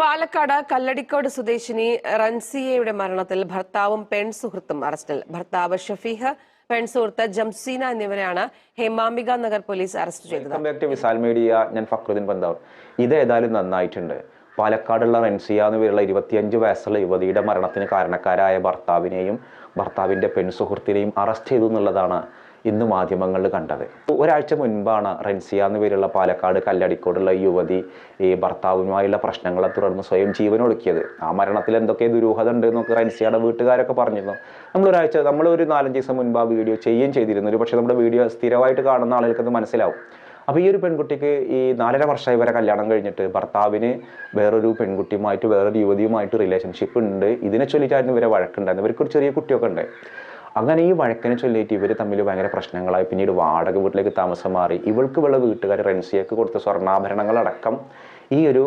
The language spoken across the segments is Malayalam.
പാലക്കാട് കല്ലടിക്കോട് സ്വദേശിനി റൻസിയയുടെ മരണത്തിൽ ഭർത്താവും പെൺ സുഹൃത്തും അറസ്റ്റിൽ. ഭർത്താവ് ഷഫീഹ് പെൺ സുഹൃത്ത് ജംസീന എന്നിവരെയാണ് ഹേമാംബിക നഗർ പോലീസ് അറസ്റ്റ് ചെയ്തത്. മീഡിയ ഞാൻ ഫക്രുദ്ദീൻ ബന്ധാവ് ഇത് ഏതായാലും നന്നായിട്ടുണ്ട്. പാലക്കാടുള്ള റെൻസിയ എന്ന് പേരുള്ള ഇരുപത്തിയഞ്ച് വയസ്സുള്ള യുവതിയുടെ മരണത്തിന് കാരണക്കാരായ ഭർത്താവിനെയും ഭർത്താവിന്റെ പെൺസുഹൃത്തിനെയും അറസ്റ്റ് ചെയ്തു എന്നുള്ളതാണ് ഇന്ന് മാധ്യമങ്ങളിൽ കണ്ടത്. ഒരാഴ്ച മുൻപാണ് റെൻസിയ എന്ന പേരുള്ള പാലക്കാട് കല്ലടിക്കോടുള്ള യുവതി ഈ ഭർത്താവുമായുള്ള പ്രശ്നങ്ങളെ തുടർന്ന് സ്വയം ജീവനൊടുക്കിയത്. ആ മരണത്തിൽ എന്തൊക്കെ ദുരൂഹത ഉണ്ട് എന്നൊക്കെ റെൻസിയയുടെ വീട്ടുകാരൊക്കെ പറഞ്ഞിരുന്നു. നമ്മളൊരാഴ്ച നമ്മൾ ഒരു നാലഞ്ച് ദിവസം മുൻപ് ആ വീഡിയോ ചെയ്യുകയും ചെയ്തിരുന്നു. ഒരു പക്ഷേ നമ്മുടെ വീഡിയോ സ്ഥിരമായിട്ട് കാണുന്ന ആളുകൾക്ക് അത് മനസ്സിലാവും. അപ്പോൾ ഈ ഒരു പെൺകുട്ടിക്ക് ഈ നാലര വർഷമായി വരെ കല്യാണം കഴിഞ്ഞിട്ട് ഭർത്താവിന് വേറൊരു പെൺകുട്ടിയുമായിട്ട് വേറൊരു യുവതിയുമായിട്ട് റിലേഷൻഷിപ്പ് ഉണ്ട്. ഇതിനെ ചൊല്ലിയിട്ടായിരുന്നു ഇവരെ വഴക്കുണ്ടായിരുന്നു ഇവർക്കൊരു ചെറിയ കുട്ടിയൊക്കെ ഉണ്ട്. അങ്ങനെ ഈ വഴക്കിനെ ചൊല്ലിയിട്ട് ഇവർ തമ്മിൽ ഭയങ്കര പ്രശ്നങ്ങളായി. പിന്നീട് വാടക വീട്ടിലേക്ക് താമസം മാറി. ഇവൾക്ക് ഉള്ള വീട്ടുകാർ റെൻസിയക്ക് കൊടുത്ത സ്വർണാഭരണങ്ങളടക്കം ഈ ഒരു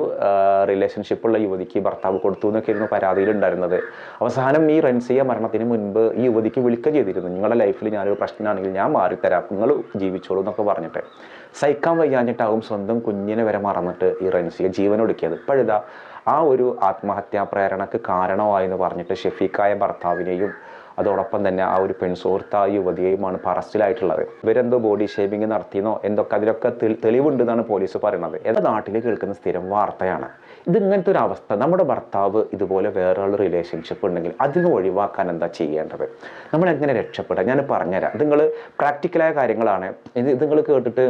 റിലേഷൻഷിപ്പുള്ള യുവതിക്ക് ഭർത്താവ് കൊടുത്തു എന്നൊക്കെയായിരുന്നു പരാതിയിലുണ്ടായിരുന്നത്. അവസാനം ഈ റെൻസിയ മരണത്തിന് മുൻപ് ഈ യുവതിക്ക് വിളിക്കുക ചെയ്തിരുന്നു. നിങ്ങളുടെ ലൈഫിൽ ഞാനൊരു പ്രശ്നമാണെങ്കിൽ ഞാൻ മാറിത്തരാം. നിങ്ങൾ ജീവിച്ചോളൂ എന്നൊക്കെ പറഞ്ഞിട്ട്. സഹിക്കാൻ വയ്യാഞ്ഞിട്ടാവും സ്വന്തം കുഞ്ഞിനെ വരെ മറന്നിട്ട് ഈ റെൻസിയ ജീവനൊടുക്കിയത് ഇപ്പോഴിതാ ആ ഒരു ആത്മഹത്യാ പ്രേരണക്ക് കാരണമായെന്ന് പറഞ്ഞിട്ട് ഷെഫീഖായ ഭർത്താവിനെയും അതോടൊപ്പം തന്നെ ആ ഒരു പെൺസുഹൃത്തായ യുവതിയെയുമാണ് ഇപ്പോൾ അറസ്റ്റിലായിട്ടുള്ളത്. ഇവരെന്തോ ബോഡി ഷേവിങ് നടത്തിയെന്നോ എന്തൊക്കെ അതിലൊക്കെ തെളിവുണ്ട് തെളിവുണ്ടെന്നാണ് പോലീസ് പറയുന്നത്. എല്ലാ നാട്ടിൽ കേൾക്കുന്ന സ്ഥിരം വാർത്തയാണ്. ഇത് ഇങ്ങനത്തെ ഒരു അവസ്ഥ. നമ്മുടെ ഭർത്താവ് ഇതുപോലെ വേറൊരു റിലേഷൻഷിപ്പ് ഉണ്ടെങ്കിൽ അതിന് ഒഴിവാക്കാൻ എന്താ ചെയ്യേണ്ടത്? നമ്മൾ എങ്ങനെ രക്ഷപ്പെടാം? ഞാൻ പറഞ്ഞുതരാം. നിങ്ങൾ പ്രാക്ടിക്കലായ കാര്യങ്ങളാണ്. ഇത് നിങ്ങൾ കേട്ടിട്ട്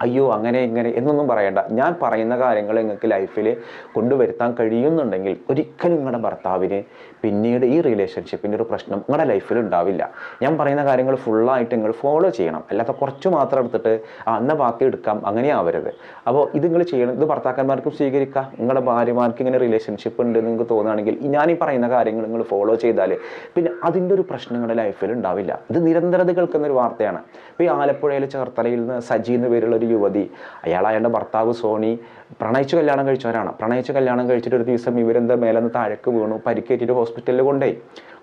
അയ്യോ അങ്ങനെ ഇങ്ങനെ എന്നൊന്നും പറയണ്ട. ഞാൻ പറയുന്ന കാര്യങ്ങൾ നിങ്ങൾക്ക് ലൈഫിൽ കൊണ്ടുവരുത്താൻ കഴിയുന്നുണ്ടെങ്കിൽ ഒരിക്കലും നിങ്ങളുടെ ഭർത്താവിന് പിന്നീട് ഈ റിലേഷൻഷിപ്പിന്റെ ഒരു പ്രശ്നം നിങ്ങളുടെ ലൈഫിൽ ഉണ്ടാവില്ല. ഞാൻ പറയുന്ന കാര്യങ്ങൾ ഫുള്ളായിട്ട് നിങ്ങൾ ഫോളോ ചെയ്യണം. അല്ലാതെ കുറച്ച് മാത്രം എടുത്തിട്ട് എന്നാൽ ബാക്കി എടുക്കാം. അങ്ങനെ ആവരുത്. അപ്പോൾ ഇത് നിങ്ങൾ ചെയ്യണം. ഇത് ഭർത്താക്കന്മാർക്കും സ്വീകരിക്കാം. നിങ്ങളുടെ ഭാര്യമാർക്ക് ഇങ്ങനെ റിലേഷൻഷിപ്പ് ഉണ്ട് നിങ്ങൾക്ക് തോന്നുകയാണെങ്കിൽ ഞാൻ ഈ പറയുന്ന കാര്യങ്ങൾ നിങ്ങൾ ഫോളോ ചെയ്താൽ പിന്നെ അതിന്റെ ഒരു പ്രശ്നം നിങ്ങളുടെ ലൈഫിൽ ഉണ്ടാവില്ല. ഇത് നിരന്തരത കേൾക്കുന്ന ഒരു വാർത്തയാണ്. ഇപ്പോൾ ഈ ആലപ്പുഴയിൽ ചേർത്തലയിൽ നിന്ന് സജി എന്ന് പേരുള്ള ഒരു യുവതി. അയാൾ ഭർത്താവ് സോണി പ്രണയിച്ചു കല്യാണം കഴിച്ചവരാണ്. പ്രണയിച്ചു കല്യാണം കഴിച്ചിട്ട് ഒരു ദിവസം ഇവരെന്താ മേലെ നിന്ന് താഴേക്ക് വീണു പരിക്കേറ്റിട്ട് ഹോസ്പിറ്റലിൽ കൊണ്ടുപോയി.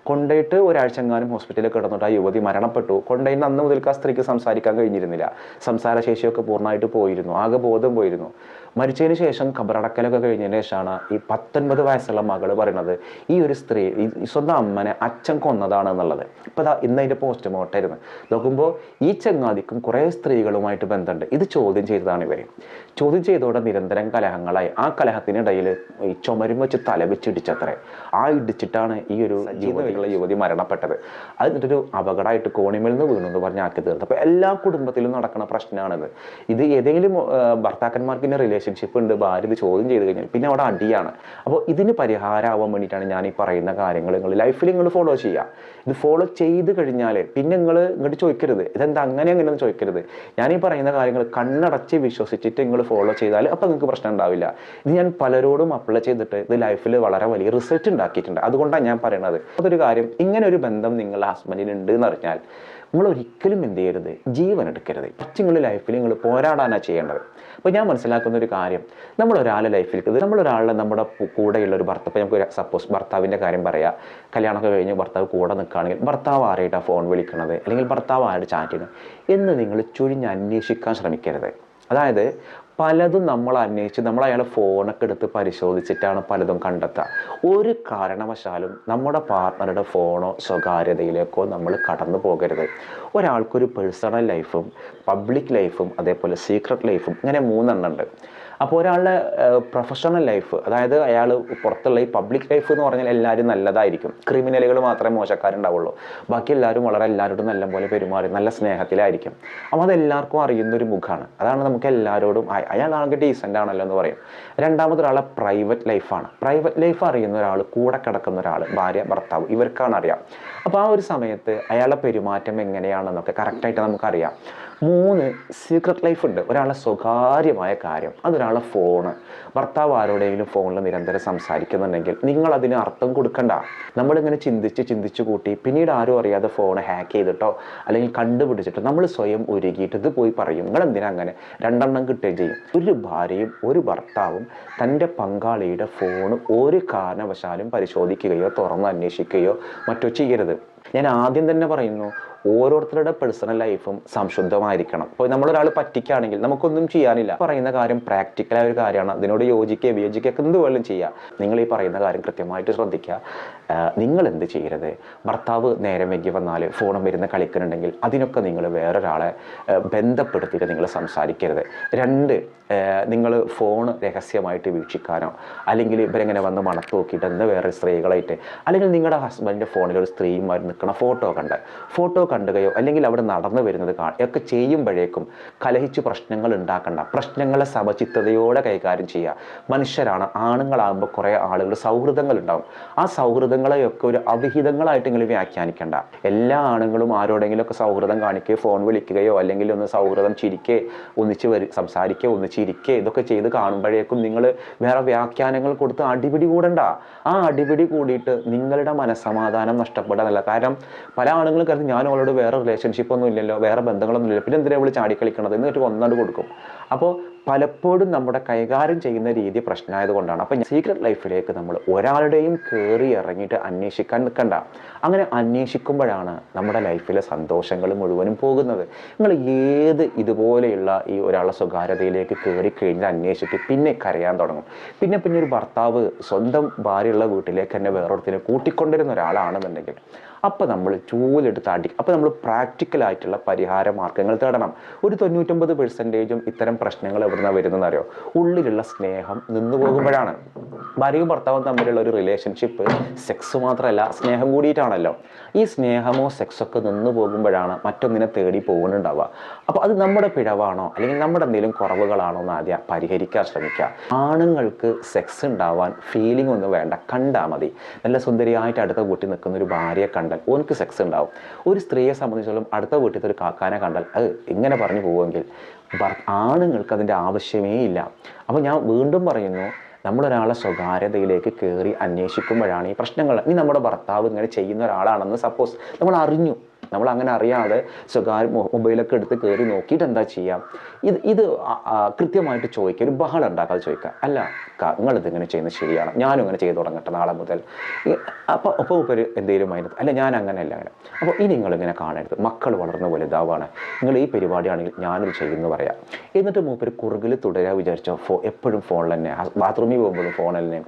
കൊണ്ടുപോയിട്ട് ഒരാഴ്ച എങ്ങാനും ഹോസ്പിറ്റലിൽ കിടന്നിട്ട് ആ യുവതി മരണപ്പെട്ടു. കൊണ്ടുപോയി. അന്ന് മുതൽക്ക് ആ സ്ത്രീക്ക് സംസാരിക്കാൻ കഴിഞ്ഞിരുന്നില്ല. സംസാരശേഷിയൊക്കെ പൂർണമായിട്ട് പോയിരുന്നു. ആകെ ബോധം പോയിരുന്നു. മരിച്ചതിന് ശേഷം ഖബറടക്കലൊക്കെ കഴിഞ്ഞതിന് ശേഷമാണ് ഈ പത്തൊൻപത് വയസ്സുള്ള മകൾ പറയുന്നത്. ഈ ഒരു സ്ത്രീ ഈ സ്വന്തം അമ്മനെ അച്ഛൻ കൊന്നതാണ് എന്നുള്ളത്. ഇപ്പം ദാ ഇന്ന് അതിന്റെ പോസ്റ്റ്മോർട്ടം ആയിരുന്നു. നോക്കുമ്പോൾ ഈ ചങ്ങാതിക്കും കുറേ സ്ത്രീകളുമായിട്ട് ബന്ധമുണ്ട്. ഇത് ചോദ്യം ചെയ്തതാണ് ഇവർ ചോദ്യം ചെയ്തോടെ നിരന്തരം കലഹങ്ങളായി. ആ കലഹത്തിനിടയിൽ ഈ ചുമരും വെച്ച് തല വെച്ചിടിച്ചത്രേ ആ ഇടിച്ചിട്ടാണ് ഈ ഒരു ജീവിതത്തിലുള്ള യുവതി മരണപ്പെട്ടത്. അത് എന്നിട്ടൊരു അപകടമായിട്ട് കോണിമേൽ നിന്ന് വീണു എന്ന് പറഞ്ഞ് ആക്കി തീർത്ത്. അപ്പോൾ എല്ലാ കുടുംബത്തിലും നടക്കുന്ന പ്രശ്നമാണിത്. ഇത് ഏതെങ്കിലും ഭർത്താക്കന്മാർക്ക് ഇങ്ങനെ റിലേഷൻഷിപ്പ് ഉണ്ട് ഭാര്യ ഇത് ചോദ്യം ചെയ്ത് കഴിഞ്ഞാൽ പിന്നെ അവിടെ അടിയാണ്. അപ്പോൾ ഇതിന് പരിഹാരമാവാൻ വേണ്ടിയിട്ടാണ് ഞാൻ ഈ പറയുന്ന കാര്യങ്ങൾ നിങ്ങൾ ലൈഫിൽ നിങ്ങൾ ഫോളോ ചെയ്യുക. ഇത് ഫോളോ ചെയ്ത് കഴിഞ്ഞാൽ പിന്നെ നിങ്ങൾ ഇങ്ങോട്ട് ചോദിക്കരുത്. ഇതെന്താ അങ്ങനെ അങ്ങനെയൊന്നും ചോദിക്കരുത്. ഞാൻ ഈ പറയുന്ന കാര്യങ്ങൾ കണ്ണടച്ച് വിശ്വസിച്ചിട്ട് നിങ്ങൾ ഫോളോ ചെയ്താൽ അപ്പോൾ നിങ്ങൾക്ക് പ്രശ്നം ഉണ്ടാവില്ല. ഇത് ഞാൻ പലരോടും അപ്ലൈ ചെയ്തിട്ട് ഇത് ലൈഫിൽ വളരെ വലിയ റിസൾട്ട് ഉണ്ടാക്കിയിട്ടുണ്ട്. അതുകൊണ്ടാണ് ഞാൻ പറയുന്നത് അതൊരു കാര്യം ഇങ്ങനെ ഒരു ബന്ധം നിങ്ങളുടെ ഹസ്ബൻഡിന് ഉണ്ട് എന്ന് അറിഞ്ഞാൽ നിങ്ങൾ ഒരിക്കലും എന്ത് ചെയ്യരുത് ജീവൻ എടുക്കരുത്. കുറച്ച് ലൈഫിൽ നിങ്ങൾ പോരാടാനാണ് ചെയ്യേണ്ടത്. അപ്പോൾ ഞാൻ മനസ്സിലാക്കുന്ന ഒരു കാര്യം നമ്മൾ ഒരാളെ ലൈഫിൽ ഒരാളുടെ നമ്മുടെ കൂടെയുള്ള ഒരു ഭർത്താവ് നമുക്ക് സപ്പോസ് ഭർത്താവിന്റെ കാര്യം പറയാം. കല്യാണമൊക്കെ കഴിഞ്ഞ് ഭർത്താവ് കൂടെ നിൽക്കുകയാണെങ്കിൽ ഭർത്താവ് ആരായിട്ടാണ് ഫോൺ വിളിക്കണത് അല്ലെങ്കിൽ ഭർത്താവ് ആരുടെ ചാറ്റ് ചെയ്യണത് എന്ന് നിങ്ങൾ ചുഴിഞ്ഞ് അന്വേഷിക്കാൻ ശ്രമിക്കരുത്. അതായത് പലതും നമ്മൾ അന്വേഷിച്ച് നമ്മൾ അയാളെ ഫോണൊക്കെ എടുത്ത് പരിശോധിച്ചിട്ടാണ് പലതും കണ്ടെത്തുക. ഒരു കാരണവശാലും നമ്മുടെ പാർട്ട്ണറുടെ ഫോണോ സ്വകാര്യതയിലേക്കോ നമ്മൾ കടന്നു പോകരുത്. ഒരാൾക്കൊരു പേഴ്സണൽ ലൈഫും പബ്ലിക് ലൈഫും അതേപോലെ സീക്രട്ട് ലൈഫും ഇങ്ങനെ മൂന്നെണ്ണം ഉണ്ട്. അപ്പോൾ ഒരാളുടെ പ്രൊഫഷണൽ ലൈഫ് അതായത് അയാൾ പുറത്തുള്ള ഈ പബ്ലിക് ലൈഫ് എന്ന് പറഞ്ഞാൽ എല്ലാവരും നല്ലതായിരിക്കും. ക്രിമിനലുകൾ മാത്രമേ മോശക്കാരുണ്ടാവുള്ളൂ. ബാക്കി എല്ലാവരും വളരെ എല്ലാവരോടും നല്ല പോലെ പെരുമാറി നല്ല സ്നേഹത്തിലായിരിക്കും. അപ്പോൾ അതെല്ലാവർക്കും അറിയുന്ന ഒരു മുഖമാണ് അതാണ് നമുക്ക് എല്ലാവരോടും അയാളാണെങ്കിൽ ഡീസന്റ് ആണല്ലോ എന്ന് പറയും. രണ്ടാമത് ഒരാളെ പ്രൈവറ്റ് ലൈഫാണ് പ്രൈവറ്റ് ലൈഫ് അറിയുന്ന ഒരാൾ കൂടെ കിടക്കുന്ന ഒരാൾ ഭാര്യ ഭർത്താവ് ഇവർക്കാണ് അറിയാം. അപ്പോൾ ആ ഒരു സമയത്ത് അയാളുടെ പെരുമാറ്റം എങ്ങനെയാണെന്നൊക്കെ കറക്റ്റായിട്ട് നമുക്കറിയാം. മൂന്ന് സീക്രട്ട് ലൈഫ് ഉണ്ട്. ഒരാളുടെ സ്വകാര്യമായ കാര്യം അതൊരാളുടെ ഫോണ് ഭർത്താവ് ആരോടെങ്കിലും ഫോണിൽ നിരന്തരം സംസാരിക്കുന്നുണ്ടെങ്കിൽ നിങ്ങൾ അതിന് അർത്ഥം കൊടുക്കണ്ട. നമ്മളിങ്ങനെ ചിന്തിച്ച് ചിന്തിച്ച് കൂട്ടി പിന്നീട് ആരും അറിയാതെ ഫോൺ ഹാക്ക് ചെയ്തിട്ടോ അല്ലെങ്കിൽ കണ്ടുപിടിച്ചിട്ടോ നമ്മൾ സ്വയം ഒരുക്കിയിട്ട് ഇത് പോയി പറയും. നിങ്ങൾ എന്തിനാ അങ്ങനെ? രണ്ടെണ്ണം കിട്ടുകയും ചെയ്യും. ഒരു ഭാര്യയും ഒരു ഭർത്താവും തന്റെ പങ്കാളിയുടെ ഫോൺ ഒരു കാരണവശാലും പരിശോധിക്കുകയോ തുറന്ന് അന്വേഷിക്കുകയോ മറ്റോ ചെയ്യരുത്. ഞാൻ ആദ്യം തന്നെ പറയുന്നു ഓരോരുത്തരുടെ പേഴ്സണൽ ലൈഫും സംശുദ്ധമായിരിക്കണം. ഇപ്പോൾ നമ്മളൊരാൾ പറ്റിക്കുകയാണെങ്കിൽ നമുക്കൊന്നും ചെയ്യാനില്ല. പറയുന്ന കാര്യം പ്രാക്ടിക്കലായ ഒരു കാര്യമാണ്. അതിനോട് യോജിക്കുക വിയോജിക്കുക എന്ത് ചെയ്യുക നിങ്ങൾ ഈ പറയുന്ന കാര്യം കൃത്യമായിട്ട് ശ്രദ്ധിക്കുക. നിങ്ങൾ എന്ത് ചെയ്യരുത്? ഭർത്താവ് നേരം വൈകി വന്നാൽ ഫോണും വരുന്ന കളിക്കുന്നുണ്ടെങ്കിൽ അതിനൊക്കെ നിങ്ങൾ വേറൊരാളെ ബന്ധപ്പെടുത്തിയിട്ട് നിങ്ങൾ സംസാരിക്കരുത്. രണ്ട് നിങ്ങൾ ഫോൺ രഹസ്യമായിട്ട് വീക്ഷിക്കാനോ അല്ലെങ്കിൽ ഇവരെങ്ങനെ വന്ന് മണത്ത് നോക്കിയിട്ട് എന്താ വേറെ സ്ത്രീകളായിട്ട് അല്ലെങ്കിൽ നിങ്ങളുടെ ഹസ്ബൻഡിന്റെ ഫോണിൽ ഒരു സ്ത്രീയുമായി നിൽക്കുന്ന ഫോട്ടോ കണ്ട് ഫോട്ടോ കണ്ടുകയോ അല്ലെങ്കിൽ അവിടെ നടന്നു വരുന്നത് കാ ഒക്കെ ചെയ്യുമ്പോഴേക്കും കലഹിച്ച് പ്രശ്നങ്ങൾ ഉണ്ടാക്കണ്ട. പ്രശ്നങ്ങളെ സമചിത്തതയോടെ കൈകാര്യം ചെയ്യുക. മനുഷ്യരാണ് ആണുങ്ങളാകുമ്പോൾ കുറേ ആളുകൾ സൗഹൃദങ്ങൾ ആ ആ സൗഹൃദങ്ങളെയൊക്കെ ഒരു അവിഹിതങ്ങളായിട്ട് നിങ്ങൾ വ്യാഖ്യാനിക്കേണ്ട. എല്ലാ ആണുങ്ങളും ആരോടെങ്കിലും ഒക്കെ സൗഹൃദം കാണിക്കുകയോ ഫോൺ വിളിക്കുകയോ അല്ലെങ്കിൽ ഒന്ന് സൗഹൃദം ചിരിക്കേ ഒന്നിച്ച് വരി സംസാരിക്കുക ഒന്നിച്ച് ഇരിക്കുക ഇതൊക്കെ ചെയ്ത് കാണുമ്പോഴേക്കും നിങ്ങൾ വേറെ വ്യാഖ്യാനങ്ങൾ കൊടുത്ത് അടിപിടി കൂടണ്ട. ആ അടിപിടി കൂടിയിട്ട് നിങ്ങളുടെ മനസ്സമാധാനം നഷ്ടപ്പെടാനല്ല. കാരണം പല ആണുങ്ങളും കരുതി ഞാൻ അവളോട് വേറെ റിലേഷൻഷിപ്പ് ഒന്നും ഇല്ലല്ലോ വേറെ ബന്ധങ്ങളൊന്നും ഇല്ലല്ലോ. പിന്നെ എന്തിനാണ് അവൾ ചാടിക്കളിക്കണത്? എന്നിട്ട് ഒന്നാണ്ട് കൊടുക്കും. അപ്പോൾ പലപ്പോഴും നമ്മുടെ കൈകാര്യം ചെയ്യുന്ന രീതി പ്രശ്നമായത് കൊണ്ടാണ് അപ്പം സീക്രട്ട് ലൈഫിലേക്ക് നമ്മൾ ഒരാളുടെയും കയറി ഇറങ്ങിയിട്ട് അന്വേഷിക്കാൻ നിൽക്കണ്ട. അങ്ങനെ അന്വേഷിക്കുമ്പോഴാണ് നമ്മുടെ ലൈഫിലെ സന്തോഷങ്ങൾ മുഴുവനും പോകുന്നത്. നിങ്ങൾ ഏത് ഇതുപോലെയുള്ള ഈ ഒരാളുടെ സ്വകാര്യതയിലേക്ക് കയറി കഴിഞ്ഞാൽ അന്വേഷിച്ച് പിന്നെ കരയാൻ തുടങ്ങും. പിന്നെ പിന്നെ ഒരു ഭർത്താവ് സ്വന്തം ഭാര്യയുള്ള വീട്ടിലേക്ക് തന്നെ വേറൊരുത്തിനെ കൂട്ടിക്കൊണ്ടിരുന്ന ഒരാളാണെന്നുണ്ടെങ്കിൽ അപ്പോൾ നമ്മൾ ചൂലെടുത്ത് അടി അപ്പോൾ നമ്മൾ പ്രാക്ടിക്കലായിട്ടുള്ള പരിഹാര മാർഗങ്ങൾ തേടണം. ഒരു തൊണ്ണൂറ്റൊമ്പത് പെർസെന്റേജും ഇത്തരം പ്രശ്നങ്ങൾ എവിടുന്ന വരുന്നതെന്ന് അറിയോ ഉള്ളിലുള്ള സ്നേഹം നിന്നു പോകുമ്പോഴാണ്. ഭാര്യയും ഭർത്താവും തമ്മിലുള്ള ഒരു റിലേഷൻഷിപ്പ് സെക്സ് മാത്രമല്ല സ്നേഹം കൂടിയിട്ടാണല്ലോ. ഈ സ്നേഹമോ സെക്സൊക്കെ നിന്നു പോകുമ്പോഴാണ് മറ്റൊന്നിനെ തേടി പോകുന്നുണ്ടാവുക. അപ്പോൾ അത് നമ്മുടെ പിഴവാണോ? അല്ലെങ്കിൽ നമ്മുടെ എന്തെങ്കിലും കുറവുകളാണോ എന്ന് ആദ്യം പരിഹരിക്കാൻ ശ്രമിക്കുക. ആണുങ്ങൾക്ക് സെക്സ് ഉണ്ടാവാൻ ഫീലിംഗ് ഒന്നും വേണ്ട കണ്ടാൽ മതി. നല്ല സുന്ദരിയായിട്ട് അടുത്ത കൂട്ടി നിൽക്കുന്ന ഒരു ഭാര്യയെ കണ്ടാൽ ഓനക്ക് സെക്സ് ഉണ്ടാവും. ഒരു സ്ത്രീയെ സംബന്ധിച്ചോളം അടുത്ത വീട്ടിലത്തെ ഒരു കാക്കാനെ കണ്ടാൽ അത് ഇങ്ങനെ പറഞ്ഞു പോവുമെങ്കിൽ ആണുങ്ങൾക്ക് അതിന്റെ ആവശ്യമേ ഇല്ല. അപ്പോൾ ഞാൻ വീണ്ടും പറയുന്നു നമ്മളൊരാളെ സ്വകാര്യതയിലേക്ക് കയറി അന്വേഷിക്കുമ്പോഴാണ് ഈ പ്രശ്നങ്ങൾ. ഇനി നമ്മുടെ ഭർത്താവ് ഇങ്ങനെ ചെയ്യുന്ന ഒരാളാണെന്ന് സപ്പോസ് നമ്മൾ അറിഞ്ഞു. നമ്മൾ അങ്ങനെ അറിയാതെ സ്വകാര്യ മൊബൈലൊക്കെ എടുത്ത് കയറി നോക്കിയിട്ട് എന്താ ചെയ്യാം? ഇത് ഇത് കൃത്യമായിട്ട് ചോദിക്കുക. ഒരു ബഹളം ഉണ്ടാക്കാതെ ചോദിക്കുക. അല്ല നിങ്ങൾ ഇതിങ്ങനെ ചെയ്യുന്നത് ശരിയാണ്. ഞാനും ഇങ്ങനെ ചെയ്തു തുടങ്ങട്ടെ നാളെ മുതൽ. അപ്പോൾ അപ്പോൾ ഇപ്പോൾ എന്തെങ്കിലും അതിനകത്ത് അല്ല ഞാൻ അങ്ങനെയല്ല അങ്ങനെ. അപ്പോൾ ഇനി നിങ്ങളിങ്ങനെ കാണരുത്. മക്കൾ വളർന്ന വലുതാവാണ്. നിങ്ങൾ ഈ പരിപാടിയാണെങ്കിൽ ഞാനിത് ചെയ്യുമെന്ന് പറയാം. എന്നിട്ട് മൂപ്പർ കുറുകിൽ തുടരാ വിചാരിച്ചോ? ഫോ എപ്പോഴും ഫോണിൽ തന്നെ. ബാത്റൂമിൽ പോകുമ്പോഴും ഫോണിൽ തന്നെ.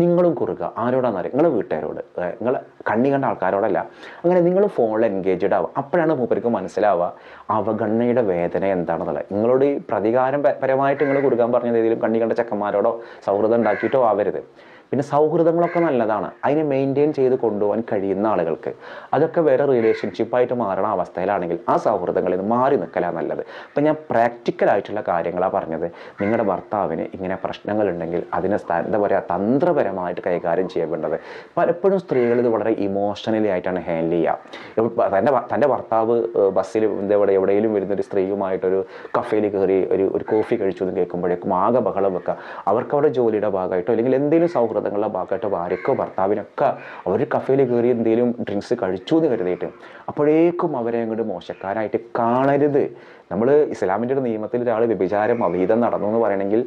നിങ്ങളും കുറുക. ആരോടാണെന്നറിയാം നിങ്ങളെ വീട്ടുകാരോട്. നിങ്ങൾ കണ്ണി കണ്ട ആൾക്കാരോടല്ല. അങ്ങനെ നിങ്ങൾ ഫോണിൽ എൻഗേജ്ഡ് ആവുക. അപ്പോഴാണ് മൂപ്പർക്ക് മനസ്സിലാവുക അവഗണനയുടെ വേദന എന്താണെന്നുള്ളത്. നിങ്ങളോട് ഈ പ്രതികാരം പരമായിട്ട് നിങ്ങൾ കൊടുക്കാൻ പറഞ്ഞ ഏതെങ്കിലും കണ്ണി കണ്ട ചെക്കന്മാരോടോ സൗഹൃദം ഉണ്ടാക്കിയിട്ടോ ആവരുത്. പിന്നെ സൗഹൃദങ്ങളൊക്കെ നല്ലതാണ്. അതിനെ മെയിന്റെയിൻ ചെയ്ത് കൊണ്ടുപോകാൻ കഴിയുന്ന ആളുകൾക്ക്. അതൊക്കെ വേറെ റിലേഷൻഷിപ്പായിട്ട് മാറണ അവസ്ഥയിലാണെങ്കിൽ ആ സൗഹൃദങ്ങളിൽ നിന്ന് മാറി നിൽക്കലാണ് നല്ലത്. അപ്പം ഞാൻ പ്രാക്ടിക്കലായിട്ടുള്ള കാര്യങ്ങളാണ് പറഞ്ഞത്. നിങ്ങളുടെ ഭർത്താവിന് ഇങ്ങനെ പ്രശ്നങ്ങളുണ്ടെങ്കിൽ അതിനെ എന്താ പറയുക തന്ത്രപരമായിട്ട് കൈകാര്യം ചെയ്യേണ്ടത്. പലപ്പോഴും സ്ത്രീകൾ ഇത് വളരെ ഇമോഷണലി ആയിട്ടാണ് ഹാൻഡിൽ ചെയ്യുക. തന്റെ തന്റെ ഭർത്താവ് ബസ്സിൽ എവിടെ എവിടെയെങ്കിലും വരുന്നൊരു സ്ത്രീയുമായിട്ടൊരു കഫേയിൽ കയറി ഒരു ഒരു കോഫി കഴിച്ചു എന്ന് കേൾക്കുമ്പോഴേക്കും ആകെ ബഹളം വെക്കുക. അവർക്ക് അവിടെ ജോലിയുടെ ഭാഗമായിട്ടോ അല്ലെങ്കിൽ എന്തെങ്കിലും സൗഹൃദങ്ങളുടെ ഭാഗമായിട്ട് ഭാര്യക്കോ ഭർത്താവിനൊക്കെ അവർ കഫേയിൽ കയറി എന്തെങ്കിലും ഡ്രിങ്ക്സ് കഴിച്ചു എന്ന് കരുതിയിട്ട്. അപ്പോഴേക്കും അവരെ അങ്ങോട്ട് മോശക്കാരായിട്ട് കാണരുത്. നമ്മൾ ഇസ്ലാമിന്റെ ഒരു നിയമത്തിൽ ഒരാൾ വ്യഭിചാരം അവീതം നടന്നു എന്ന് പറയണമെങ്കിൽ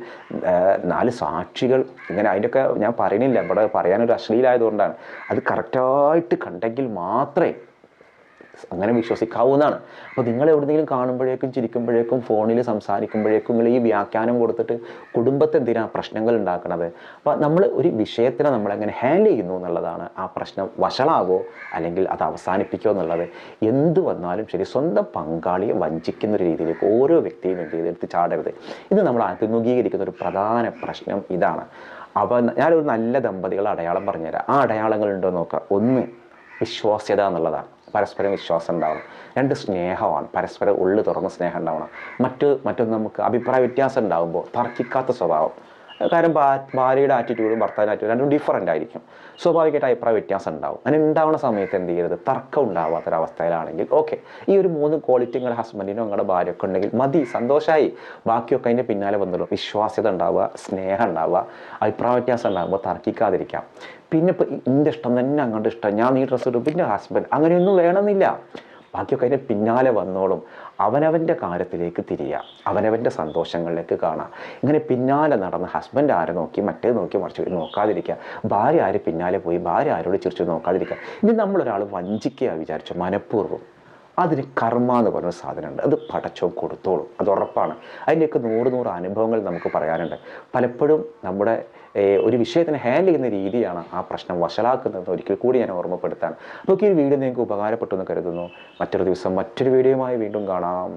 നാല് സാക്ഷികൾ ഇങ്ങനെ അതിന്റെയൊക്കെ ഞാൻ പറയണില്ല ഇവിടെ പറയാനൊരു അശ്ലീലായതുകൊണ്ടാണ്. അത് കറക്റ്റായിട്ട് കണ്ടെങ്കിൽ മാത്രമേ അങ്ങനെ വിശ്വസിക്കാവുന്നതാണ് അപ്പോൾ നിങ്ങൾ എവിടെയെങ്കിലും കാണുമ്പോഴേക്കും ചിരിക്കുമ്പോഴേക്കും ഫോണിൽ സംസാരിക്കുമ്പോഴേക്കും നിങ്ങൾ ഈ വ്യാഖ്യാനം കൊടുത്തിട്ട് കുടുംബത്തെ എന്തിനാണ് പ്രശ്നങ്ങൾ ഉണ്ടാക്കുന്നത് അപ്പോൾ നമ്മൾ ഒരു വിഷയത്തിനെ നമ്മളെങ്ങനെ ഹാൻഡിൽ ചെയ്യുന്നു എന്നുള്ളതാണ് ആ പ്രശ്നം വഷളാവോ അല്ലെങ്കിൽ അത് അവസാനിപ്പിക്കുമോ എന്നുള്ളത്. എന്ത് വന്നാലും ശരി സ്വന്തം പങ്കാളിയെ വഞ്ചിക്കുന്ന ഒരു രീതിയിലേക്ക് ഓരോ വ്യക്തിയും എന്ത് ചെയ്തെടുത്ത് ചാടരുത്. ഇത് നമ്മൾ അഭിമുഖീകരിക്കുന്ന ഒരു പ്രധാന പ്രശ്നം ഇതാണ്. അപ്പോൾ ഞാനൊരു നല്ല ദമ്പതികളെ അടയാളം പറഞ്ഞുതരാം. ആ അടയാളങ്ങൾ ഉണ്ടോ നോക്കുക ഒന്ന് വിശ്വാസ്യത എന്നുള്ളതാണ്. പരസ്പരം വിശ്വാസം ഉണ്ടാവണം. രണ്ട് സ്നേഹമാണ്. പരസ്പരം ഉള്ളു തുറന്ന സ്നേഹം ഉണ്ടാവണം. മറ്റ് മറ്റൊന്ന് നമുക്ക് അഭിപ്രായ വ്യത്യാസം ഉണ്ടാകുമ്പോൾ തർക്കിക്കാത്ത സ്വഭാവം. കാരണം ഭാര്യയുടെ ആറ്റിറ്റ്യൂഡും ഭർത്താവിന്റെ ആറ്റിറ്റ്യൂഡും രണ്ടും ഡിഫറന്റ് ആയിരിക്കും. സ്വാഭാവികമായിട്ട് അഭിപ്രായ വ്യത്യാസം ഉണ്ടാവും. അങ്ങനെ ഉണ്ടാവുന്ന സമയത്ത് എന്ത് ചെയ്യരുത്? തർക്കം ഉണ്ടാവാത്തൊരവസ്ഥയിലാണെങ്കിൽ ഓക്കെ ഈ ഒരു മൂന്ന് ക്വാളിറ്റി നിങ്ങളുടെ ഹസ്ബൻഡിനോ നിങ്ങളുടെ ഭാര്യയൊക്കെ ഉണ്ടെങ്കിൽ മതി. സന്തോഷമായി ബാക്കിയൊക്കെ അതിന്റെ പിന്നാലെ വന്നുള്ളൂ വിശ്വാസ്യത ഉണ്ടാവുക സ്നേഹം ഉണ്ടാവുക അഭിപ്രായ വ്യത്യാസം ഉണ്ടാകുമ്പോൾ തർക്കിക്കാതിരിക്കാം. പിന്നെ ഇപ്പോൾ എന്റെ ഇഷ്ടം തന്നെ അങ്ങോട്ട് ഇഷ്ടം. ഞാൻ നീ ഡ്രസ്സ് ഇടും. പിന്നെ ഹസ്ബൻഡ് അങ്ങനെയൊന്നും വേണമെന്നില്ല. ബാക്കിയൊക്കെ അതിന്റെ പിന്നാലെ വന്നോളും. അവനവന്റെ കാര്യത്തിലേക്ക് തിരിയുക അവനവന്റെ സന്തോഷങ്ങളിലേക്ക് കാണാം. ഇങ്ങനെ പിന്നാലെ നടന്ന് ഹസ്ബൻഡ് ആരെ നോക്കി മറ്റേ നോക്കി മറിച്ച് നോക്കാതിരിക്കുക ഭാര്യ ആര് പിന്നാലെ പോയി? ഭാര്യ ആരോട് ചിരിച്ചു നോക്കാതിരിക്കുക ഇനി നമ്മളൊരാൾ വഞ്ചിക്കുക വിചാരിച്ചു? മനഃപൂർവം. അതിന് കർമ്മ എന്ന് പറഞ്ഞ സാധനമുണ്ട്. അത് പടച്ചോ കൊടുത്തോളും. അത് ഉറപ്പാണ്. അതിന്റെയൊക്കെ നൂറ് നൂറ് അനുഭവങ്ങൾ നമുക്ക് പറയാനുണ്ട്. പലപ്പോഴും നമ്മുടെ ഒരു വിഷയത്തിനെ ഹാൻഡിൽ ചെയ്യുന്ന രീതിയാണ് ആ പ്രശ്നം വഷളാക്കുന്നതെന്ന് ഒരിക്കൽ കൂടി ഞാൻ ഓർമ്മപ്പെടുത്താണ്. അപ്പോൾ ഈ വീഡിയോ നിങ്ങൾക്ക് ഉപകാരപ്പെട്ടു എന്ന് കരുതുന്നു. മറ്റൊരു ദിവസം മറ്റൊരു വീഡിയോയുമായി വീണ്ടും കാണാം.